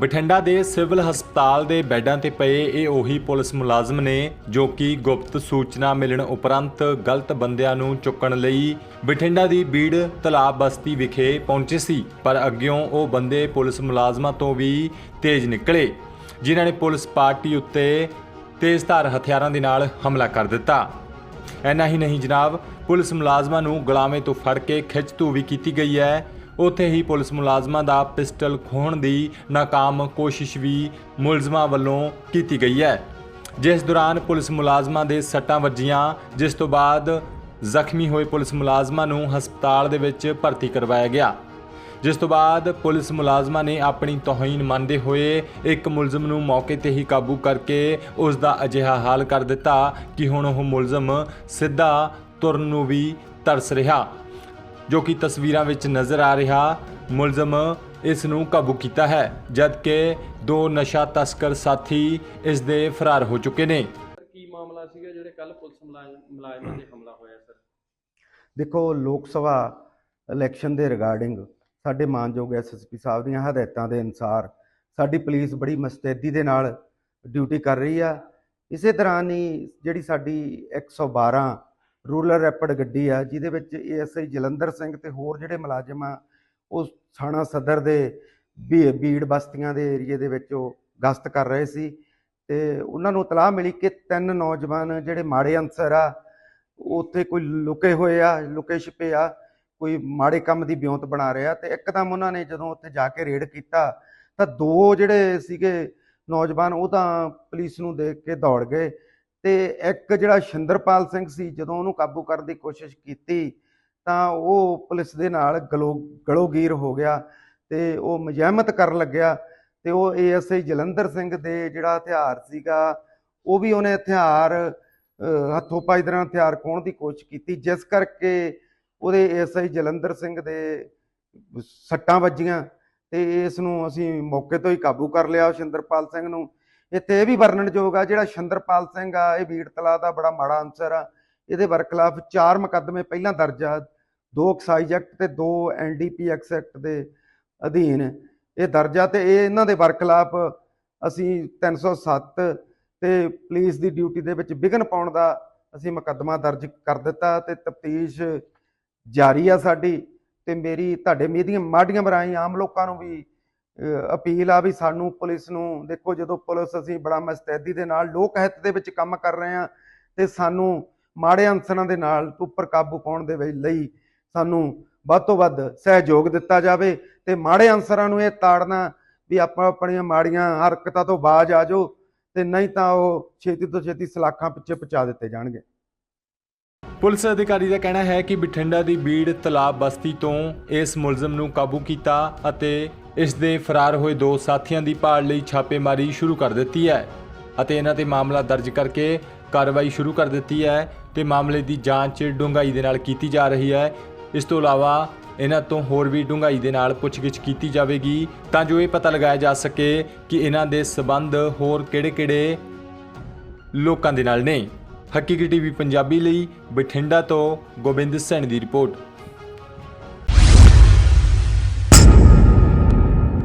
ਬਠਿੰਡਾ ਦੇ ਸਿਵਲ ਹਸਪਤਾਲ ਦੇ ਬੈੱਡਾਂ ਤੇ ਪਏ ਇਹ ਉਹੀ ਪੁਲਿਸ ਮੁਲਾਜ਼ਮ ਨੇ ਜੋ ਕਿ ਗੁਪਤ ਸੂਚਨਾ ਮਿਲਣ ਉਪਰੰਤ ਗਲਤ ਬੰਦਿਆਂ ਨੂੰ ਚੁੱਕਣ ਲਈ ਬਠਿੰਡਾ ਦੀ ਬੀੜ ਤਲਾਬ ਬਸਤੀ ਵਿਖੇ ਪਹੁੰਚੇ ਸੀ, ਪਰ ਅੱਗਿਓਂ ਉਹ ਬੰਦੇ ਪੁਲਿਸ ਮੁਲਾਜ਼ਮਾਂ ਤੋਂ ਵੀ ਤੇਜ਼ ਨਿਕਲੇ, ਜਿਨ੍ਹਾਂ ਨੇ ਪੁਲਿਸ ਪਾਰਟੀ ਉੱਤੇ ਤੇਜ਼ਧਾਰ ਹਥਿਆਰਾਂ ਦੇ ਨਾਲ ਹਮਲਾ ਕਰ ਦਿੱਤਾ। ਐਨਾ ਹੀ ਨਹੀਂ ਜਨਾਬ, ਪੁਲਿਸ ਮੁਲਾਜ਼ਮਾਂ ਨੂੰ ਗੁਲਾਮੇ ਤੋਂ ਫੜ ਕੇ ਖਿੱਚ ਧੂ ਵੀ ਕੀਤੀ ਗਈ ਹੈ। ਉੱਥੇ ਹੀ ਪੁਲਿਸ ਮੁਲਾਜ਼ਮਾਂ ਦਾ ਪਿਸਟਲ ਖੋਹਣ ਦੀ ਨਾਕਾਮ ਕੋਸ਼ਿਸ਼ ਵੀ ਮੁਲਜ਼ਮਾਂ ਵੱਲੋਂ ਕੀਤੀ ਗਈ ਹੈ। ਜਿਸ ਦੌਰਾਨ ਪੁਲਿਸ ਮੁਲਾਜ਼ਮਾਂ ਦੇ ਸੱਟਾਂ ਵੱਜੀਆਂ, ਜਿਸ ਤੋਂ ਬਾਅਦ ਜ਼ਖਮੀ ਹੋਏ ਪੁਲਿਸ ਮੁਲਾਜ਼ਮਾਂ ਨੂੰ ਹਸਪਤਾਲ ਦੇ ਵਿੱਚ ਭਰਤੀ ਕਰਵਾਇਆ ਗਿਆ। ਜਿਸ ਤੋਂ ਬਾਅਦ ਪੁਲਿਸ ਮੁਲਾਜ਼ਮਾਂ ਨੇ ਆਪਣੀ ਤੋਹੀਨ ਮੰਨਦੇ ਹੋਏ ਇੱਕ ਮੁਲਜ਼ਮ ਨੂੰ ਮੌਕੇ ਤੇ ਹੀ ਕਾਬੂ ਕਰਕੇ ਉਸ ਦਾ ਅਜਿਹਾ ਹਾਲ ਕਰ ਦਿੱਤਾ ਕਿ ਹੁਣ ਉਹ ਮੁਲਜ਼ਮ ਸਿੱਧਾ ਤੁਰਨ ਨੂੰ ਵੀ ਤਰਸ ਰਿਹਾ। ਜੋ ਕਿ ਤਸਵੀਰਾਂ ਵਿੱਚ ਨਜ਼ਰ ਆ ਰਿਹਾ ਮੁਲਜ਼ਮ ਇਸ ਨੂੰ ਕਾਬੂ ਕੀਤਾ ਹੈ ਜਦਕਿ ਦੋ ਨਸ਼ਾ ਤਸਕਰ ਸਾਥੀ ਇਸ ਦੇ ਫਰਾਰ ਹੋ ਚੁੱਕੇ ਨੇ। ਕੀ ਮਾਮਲਾ ਸੀਗਾ ਜਿਹੜੇ ਕੱਲ ਪੁਲਿਸ ਮੁਲਾਜ਼ਮ- ਮੁਲਾਜ਼ਮਾਂ ਤੇ ਹਮਲਾ ਹੋਇਆ ਸਰ? ਦੇਖੋ ਲੋਕ ਸਭਾ ਇਲੈਕਸ਼ਨ ਦੇ ਰਿਗਾਰਡਿੰਗ ਸਾਡੇ ਮਾਨਯੋਗ ਐਸਐਸਪੀ ਸਾਹਿਬ ਦੀਆਂ ਹਦਾਇਤਾਂ ਦੇ ਅਨੁਸਾਰ ਸਾਡੀ ਪੁਲਿਸ ਬੜੀ ਮਸਤੈਦੀ ਦੇ ਨਾਲ ਡਿਊਟੀ ਕਰ ਰਹੀ ਆ। ਇਸੇ ਤਰ੍ਹਾਂ ਹੀ ਜਿਹੜੀ ਸਾਡੀ 112 ਰੂਰਲ ਰੈਪਿਡ ਗੱਡੀ ਆ, ਜਿਹਦੇ ਵਿੱਚ ਏਐਸਆਈ ਜਲੰਧਰ ਸਿੰਘ ਤੇ ਹੋਰ ਜਿਹੜੇ ਮੁਲਾਜ਼ਮ ਆ, ਉਹ ਥਾਣਾ ਸਦਰ ਦੇ ਬੀ- ਬੀੜ ਬਸਤੀਆਂ ਦੇ ਏਰੀਏ ਦੇ ਵਿੱਚ ਉਹ ਗਸ਼ਤ ਕਰ ਰਹੇ ਸੀ ਤੇ ਉਹਨਾਂ ਨੂੰ ਇਤਲਾਹ ਮਿਲੀ ਕਿ ਤਿੰਨ ਨੌਜਵਾਨ ਜਿਹੜੇ ਮਾੜੇ ਅਨਸਰ ਆ, ਉੱਥੇ ਕੋਈ ਲੁਕੇ ਹੋਏ ਆ, ਲੁਕੇ ਛਿਪੇ ਆ, ਕੋਈ ਮਾੜੇ ਕੰਮ ਦੀ ਬਿਉਂਤ ਬਣਾ ਰਿਹਾ ਤੇ ਇੱਕਦਮ ਉਹਨਾਂ ਨੇ ਜਦੋਂ ਉੱਥੇ ਜਾ ਕੇ ਰੇਡ ਕੀਤਾ ਤਾਂ ਦੋ ਜਿਹੜੇ ਸੀਗੇ ਨੌਜਵਾਨ ਉਹ ਤਾਂ ਪੁਲਿਸ ਨੂੰ ਦੇਖ ਕੇ ਦੌੜ ਗਏ ਤੇ ਇੱਕ ਜਿਹੜਾ ਸ਼ਿੰਦਰਪਾਲ ਸਿੰਘ ਸੀ, ਜਦੋਂ ਉਹਨੂੰ ਕਾਬੂ ਕਰਨ ਦੀ ਕੋਸ਼ਿਸ਼ ਕੀਤੀ, ਤਾਂ ਉਹ ਪੁਲਿਸ ਦੇ ਨਾਲ ਗਲੋ, ਗਲੋਗੀਰ ਹੋ ਗਿਆ ਤੇ ਉਹ ਮਜਹਿਮਤ ਕਰਨ ਲੱਗਿਆ ਤੇ ਉਹ ਏਐਸਆਈ ਜਲੰਧਰ ਸਿੰਘ ਦੇ ਜਿਹੜਾ ਹਥਿਆਰ ਸੀਗਾ, ਉਹ ਵੀ ਉਹਨੇ ਹਥਿਆਰ ਹੱਥੋਂ ਪਾਈ ਤਰ੍ਹਾਂ ਹਥਿਆਰ ਖੋਹਣ ਦੀ ਕੋਸ਼ਿਸ਼ ਕੀਤੀ, ਜਿਸ ਕਰਕੇ ਉਹਦੇ ਐਸਆਈ ਜਲੰਧਰ ਸਿੰਘ ਦੇ ਸੱਟਾਂ ਵੱਜੀਆਂ ਤੇ ਇਸ ਨੂੰ ਅਸੀਂ ਮੌਕੇ ਤੋਂ ਹੀ ਕਾਬੂ ਕਰ ਲਿਆ ਉਹ ਸ਼ਿੰਦਰਪਾਲ ਸਿੰਘ ਨੂੰ। ਇੱਥੇ ਇਹ ਵੀ ਵਰਣਨਯੋਗ ਆ, ਜਿਹੜਾ ਸ਼ੰਦਰਪਾਲ ਸਿੰਘ ਆ, ਇਹ ਬੀੜ ਤਲਾ ਦਾ ਬੜਾ ਮਾੜਾ ਅਨਸਰ ਆ। ਇਹਦੇ ਵਰਖਲਾਫ ਚਾਰ ਮੁਕੱਦਮੇ ਪਹਿਲਾਂ ਦਰਜ ਆ, ਦੋ ਐਕਸਾਈਜ਼ ਐਕਟ ਤੇ ਦੋ ਐਨਡੀਪੀਐਕਸ ਐਕਟ ਦੇ ਅਧੀਨ ਇਹ ਦਰਜ ਆ ਤੇ ਇਹ ਇਹਨਾਂ ਦੇ ਵਰਖਲਾਫ ਅਸੀਂ 307 ਤੇ ਪੁਲਿਸ ਦੀ ਡਿਊਟੀ ਦੇ ਵਿੱਚ ਵਿਘਨ ਪਾਉਣ ਦਾ ਅਸੀਂ ਮੁਕੱਦਮਾ ਦਰਜ ਕਰ ਦਿੱਤਾ ਤੇ ਤਫਤੀਸ਼ ਜਾਰੀ ਆ ਸਾਡੀ ਤੇ ਮੇਰੀ, ਤੁਹਾਡੇ ਮੀਡੀਆ ਮਾਡੀਆਂ ਰਾਹੀਂ ਆਮ ਲੋਕਾਂ ਨੂੰ ਵੀ ਅਪੀਲ ਆ ਵੀ ਸਾਨੂੰ ਪੁਲਿਸ ਨੂੰ, ਦੇਖੋ ਜਦੋਂ ਪੁਲਿਸ ਅਸੀਂ ਬੜਾ ਮਸਤੈਦੀ ਦੇ ਨਾਲ, ਲੋਕ ਹਿੱਤ ਦੇ ਵਿੱਚ ਕੰਮ ਕਰ ਰਹੇ ਆ ਤੇ ਸਾਨੂੰ ਮਾੜੇ ਅਨਸਰਾਂ ਦੇ ਨਾਲ ਉੱਪਰ ਕਾਬੂ ਪਾਉਣ ਦੇ ਲਈ ਸਾਨੂੰ ਵੱਧ ਤੋਂ ਵੱਧ ਸਹਿਯੋਗ ਦਿੱਤਾ ਜਾਵੇ ਤੇ ਮਾੜੇ ਅਨਸਰਾਂ ਨੂੰ ਇਹ ਤਾੜਨਾ ਵੀ ਆਪਾਂ ਆਪਣੀਆਂ ਮਾੜੀਆਂ ਹਰਕਤਾਂ ਤੋਂ ਬਾਜ਼ ਆ ਜਾਓ ਤੇ ਨਹੀਂ ਤਾਂ ਉਹ ਛੇਤੀ ਤੋਂ ਛੇਤੀ ਸਲਾਖਾਂ ਪਿੱਛੇ ਪਹੁੰਚਾ ਦਿੱਤੇ ਜਾਣਗੇ। ਪੁਲਿਸ ਅਧਿਕਾਰੀ ਦਾ ਕਹਿਣਾ ਹੈ ਕਿ ਬਠਿੰਡਾ ਦੀ ਬੀੜ ਤਲਾਬ ਬਸਤੀ ਤੋਂ ਇਸ ਮੁਲਜ਼ਮ ਨੂੰ ਕਾਬੂ ਕੀਤਾ ਅਤੇ ਇਸ ਦੇ ਫਰਾਰ ਹੋਏ ਦੋ ਸਾਥੀਆਂ ਦੀ ਭਾਲ ਲਈ ਛਾਪੇਮਾਰੀ ਸ਼ੁਰੂ ਕਰ ਦਿੱਤੀ ਹੈ ਅਤੇ ਇਹਨਾਂ ਤੇ ਮਾਮਲਾ ਦਰਜ ਕਰਕੇ ਕਾਰਵਾਈ ਸ਼ੁਰੂ ਕਰ ਦਿੱਤੀ ਹੈ ਤੇ ਮਾਮਲੇ ਦੀ ਜਾਂਚ ਡੂੰਘਾਈ ਦੇ ਨਾਲ ਕੀਤੀ ਜਾ ਰਹੀ ਹੈ। ਇਸ ਤੋਂ ਇਲਾਵਾ ਇਹਨਾਂ ਤੋਂ ਹੋਰ ਵੀ ਡੂੰਘਾਈ ਦੇ ਨਾਲ ਪੁੱਛਗਿੱਛ ਕੀਤੀ ਜਾਵੇਗੀ ਤਾਂ ਜੋ ਇਹ ਪਤਾ ਲਗਾਇਆ ਜਾ ਸਕੇ ਕਿ ਇਹਨਾਂ ਦੇ ਸਬੰਧ ਹੋਰ ਕਿਹੜੇ-ਕਿਹੜੇ ਲੋਕਾਂ ਦੇ ਨਾਲ ਨੇ। ਹਕੀਕੀ ਟੀਵੀ ਪੰਜਾਬੀ ਲਈ ਬਠਿੰਡਾ ਤੋਂ ਗੋਬਿੰਦ ਸੈਣ ਦੀ ਰਿਪੋਰਟ।